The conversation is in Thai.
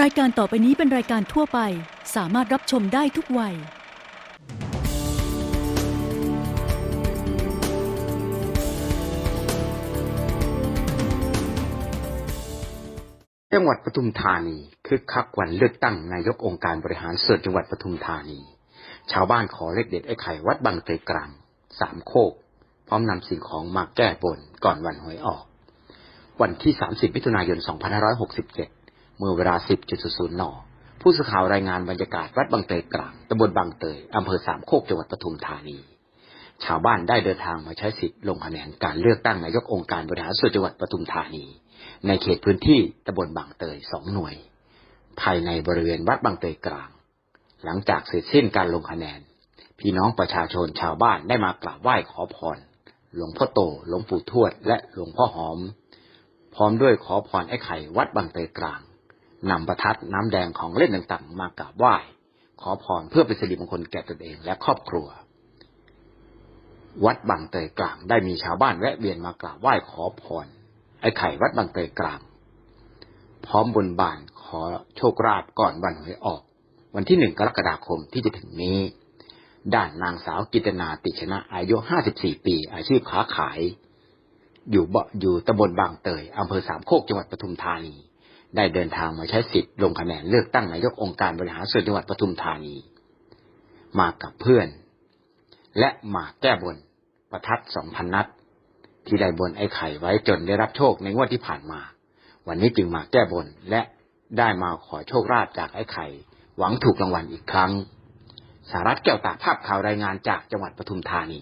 รายการต่อไปนี้เป็นรายการทั่วไป สามารถรับชมได้ทุกวัย จังหวัดปทุมธานีคึกคักวันเลือกตั้งนายกองค์การบริหารส่วนจังหวัดปทุมธานี ชาวบ้านขอเลขเด็ดไอ้ไข่วัดบางเตยกลาง สามโคก พร้อมนำสิ่งของมาแก้บนก่อนวันหวยออก วันที่ 30มิถุนายน 2567 เมื่อเวลา 10.00นผู้สื่อข่าวรายงานบรรยากาศวัดบางเตยกลางตำบลบางเตยอำเภอสามโคกจังหวัดปทุมธานี ชาวบ้านได้เดินทางมาใช้สิทธิ์ลงคะแนนการเลือกตั้งนายกองค์การบริหารส่วนจังหวัดปทุมธานี ในเขตพื้นที่ตำบลบางเตยสองหน่วย ภายในบริเวณวัดบางเตยกลาง หลังจากเสร็จสิ้นการลงคะแนน พี่น้องประชาชนชาวบ้านได้มากราบไหว้ขอพรหลวงพ่อโต หลวงปู่ทวด และหลวงพ่อหอม พร้อมด้วยขอพรไอ้ไข่วัดบางเตยกลาง นำประทัดน้ำแดงของเล่นต่างๆ มากราบไหว้ ขอพรเพื่อเป็นสิริมงคลแก่ตนเองและครอบครัว วัดบางเตยกลางได้มีชาวบ้านแวะเวียนมากราบไหว้ขอพร ไอ้ไข่วัดบางเตยกลาง พร้อมบนบานขอโชคราภก่อนวันหวยออก วันที่หนึ่งกรกฎาคมที่จะถึงนี้ ด้านนางสาวกิตนาติชนะอายุ54ปี อาชีพค้าขาย อยู่เบาะอยู่ตำบลบางเตยอำเภอสามโคกจังหวัดปทุมธานี ได้เดินทางมาใช้สิทธิ์ลงคะแนนเลือกตั้งนายกองค์การบริหารส่วนจังหวัดปทุมธานี มากับเพื่อน และมาแก้บนประทัด2,000นัด ที่ได้บนไอ้ไข่ไว้จนได้รับโชคในงวดที่ผ่านมา วันนี้จึงมาแก้บนและได้มาขอโชคลาภจากไอ้ไข่ หวังถูกรางวัลอีกครั้ง สารัตแก้วตาภาพข่าวรายงานจากจังหวัดปทุมธานี